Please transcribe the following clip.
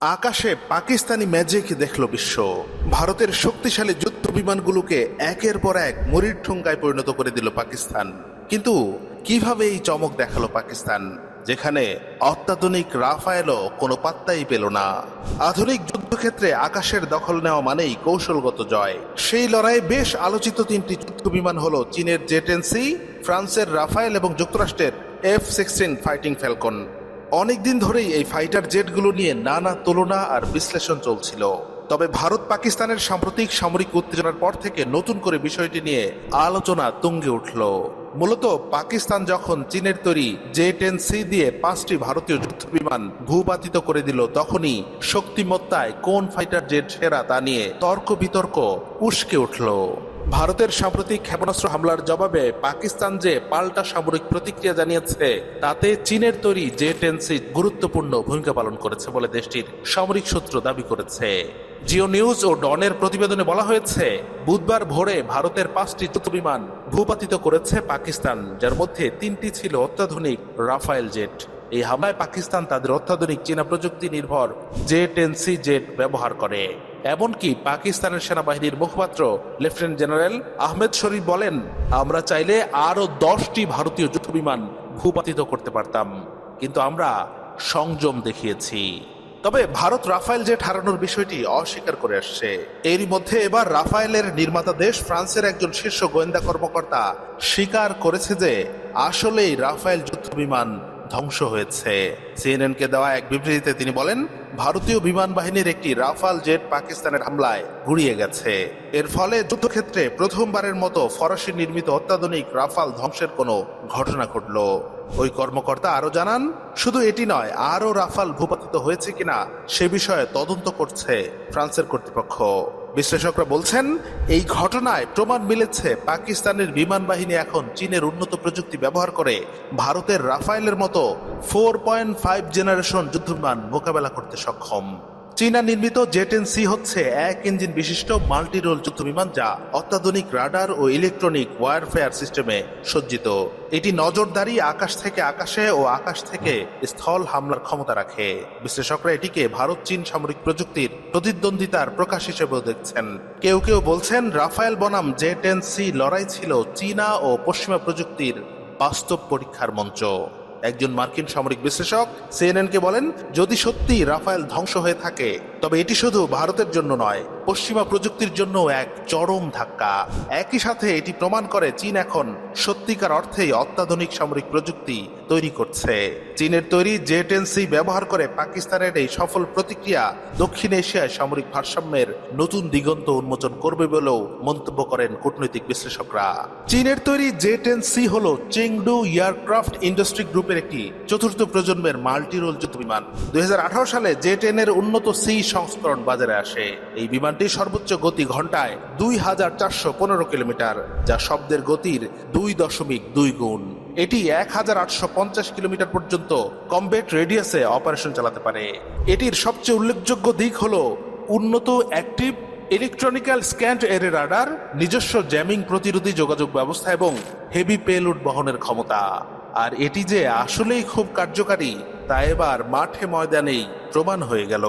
আকাশে পাকিস্তানি ম্যাজিক দেখল বিশ্ব। ভারতের শক্তিশালী যুদ্ধ বিমানগুলোকে একের পর এক মরির ঠুঙ্গায় পরিণত করে দিল পাকিস্তান। কিন্তু কীভাবে এই চমক দেখাল পাকিস্তান? যেখানে অত্যাধুনিক রাফায়েলও কোনো পাত্তাই পেল না। আধুনিক যুদ্ধক্ষেত্রে আকাশের দখল নেওয়া মানেই কৌশলগত জয়। সেই লড়াইয়ে বেশ আলোচিত তিনটি যুদ্ধ বিমান হল চীনের জেটেন্সি ফ্রান্সের রাফায়েল এবং যুক্তরাষ্ট্রের এফ সিক্সটিন ফাইটিং ফ্যালকন। অনেকদিন ধরেই এই ফাইটার জেটগুলো নিয়ে নানা তুলনা আর বিশ্লেষণ চলছিল। তবে ভারত পাকিস্তানের সাম্প্রতিক সামরিক উত্তেজনার পর থেকে নতুন করে বিষয়টি নিয়ে আলোচনা তুঙ্গে উঠল। মূলত পাকিস্তান যখন চীনের তৈরি জে টেন সি দিয়ে পাঁচটি ভারতীয় যুদ্ধ বিমান ভূপাতিত করে দিল, তখনই শক্তিমত্তায় কোন ফাইটার জেট সেরা তা নিয়ে তর্ক বিতর্ক উস্কে উঠল। ভারতের সাম্প্রতিক ক্ষেপণাস্ত্র হামলার জবাবে পাকিস্তান যে পাল্টা সামরিক প্রতিক্রিয়া জানিয়েছে, তাতে চীনের তৈরি জে টেনসি গুরুত্বপূর্ণ ভূমিকা পালন করেছে বলে দেশটির সামরিক সূত্র দাবি করেছে। জিও নিউজ ও ডনের প্রতিবেদনে বলা হয়েছে, বুধবার ভোরে ভারতের পাঁচটি যুদ্ধ বিমান ভূপাতিত করেছে পাকিস্তান, যার মধ্যে তিনটি ছিল অত্যাধুনিক রাফায়েল জেট। এই হামলায় পাকিস্তান তাদের অত্যাধুনিক চীনা প্রযুক্তি নির্ভর জে টেন সি জেট ব্যবহার করে। এমনকি পাকিস্তানের সেনাবাহিনীর মুখপাত্র, লেফটেন্যান্ট জেনারেল আহমেদ শরীফ বলেন, আমরা চাইলে আরও দশটি ভারতীয় যুদ্ধ বিমান ভূপাতিত করতে পারতাম, কিন্তু আমরা সংযম দেখিয়েছি। তবে ভারত রাফায়েল জেট হারানোর বিষয়টি অস্বীকার করে আসছে। এরই মধ্যে এবার রাফায়েলের নির্মাতা দেশ ফ্রান্সের একজন শীর্ষ গোয়েন্দা কর্মকর্তা স্বীকার করেছে যে আসলেই রাফায়েল যুদ্ধ বিমান ধ্বংস হয়েছে। সিএনএনকে দেওয়া এক বিবৃতিতে তিনি বলেন, ভারতীয় বিমান বাহিনীর একটি রাফাল জেট পাকিস্তানের হামলায় গুড়িয়ে গেছে। এর ফলে যুদ্ধক্ষেত্রে প্রথমবারের মতো ফরাসি নির্মিত অত্যাধুনিক রাফাল ধ্বংসের কোনো ঘটনা ঘটল। ওই কর্মকর্তা আরও জানান, শুধু এটি নয়, আরও রাফাল ভূপাতিত হয়েছে কিনা সে বিষয়ে তদন্ত করছে ফ্রান্সের কর্তৃপক্ষ। বিশ্লেষকরা বলছেন, এই ঘটনায় প্রমাণ মিলেছে পাকিস্তানের বিমান বাহিনী এখন চীনের উন্নত প্রযুক্তি ব্যবহার করে ভারতের রাফায়েলের মতো ফোর পয়েন্ট ফাইভ জেনারেশন যুদ্ধবিমান মোকাবেলা করতে সক্ষম। চীনা নির্মিত জেটেন সি হচ্ছে এক ইঞ্জিন বিশিষ্ট মাল্টি রোল যুদ্ধবিমান যা অত্যাধুনিক রাডার ও ইলেকট্রনিক ওয়ারফেয়ার সিস্টেমে সজ্জিত। এটি নজরদারি আকাশ থেকে আকাশে ও আকাশ থেকে স্থল হামলার ক্ষমতা রাখে। বিশ্লেষকরা এটিকে ভারত চীন সামরিক প্রযুক্তির প্রতিদ্বন্দ্বিতার প্রকাশ হিসেবেও দেখছেন। কেউ কেউ বলছেন রাফায়েল বনাম জে টেন সি লড়াই ছিল চীনা ও পশ্চিমা প্রযুক্তির বাস্তব পরীক্ষার মঞ্চ। একজন মার্কিন সামরিক বিশ্লেষক সিএনএনকে বলেন যদি সত্যি রাফায়েল ধ্বংস হয়ে থাকে তবে এটি শুধু ভারতের জন্য নয়, পশ্চিমা প্রযুক্তির জন্য এক চরম ধাক্কা। একই সাথে এটি প্রমাণ করে চীন এখন সত্যিকার অর্থেই অত্যাধুনিক সামরিক প্রযুক্তি তৈরি করছে। চীনের তৈরি জে টেন্সি ব্যবহার করে পাকিস্তানের এই সফল প্রতিক্রিয়া দক্ষিণ এশিয়ায় সামরিক ভারসাম্যের নতুন দিগন্ত উন্মোচন করবে বলেও মন্তব্য করেন কূটনৈতিক বিশ্লেষকরা। চীনের তৈরি জে টেন হল চেংডু এয়ারক্রাফট ইন্ডাস্ট্রি গ্রুপের একটি চতুর্থ প্রজন্মের মাল্টিরোল যুদ্ধ বিমান দুই হাজার আঠারো সালে জে টেন এর উন্নত সি সংস্করণ বাজারে আসে। এই বিমানটি সর্বোচ্চ গতি ঘন্টায় দুই হাজার চারশো পনেরো কিলোমিটার, যা শব্দের গতির দুই দশমিক দুই গুণ। এটি এক হাজার আটশো পঞ্চাশ কিলোমিটার পর্যন্ত কমবেট রেডিয়াসে অপারেশন চালাতে পারে। এটির সবচেয়ে উল্লেখযোগ্য দিক হল উন্নত active electronical scanned array radar, নিজস্ব জ্যামিং প্রতিরোধী যোগাযোগ ব্যবস্থা এবং হেভি পেলুড বহনের ক্ষমতা। আর এটি যে আসলেই খুব কার্যকারী, তা এবার মাঠে ময়দানেই প্রমাণ হয়ে গেল।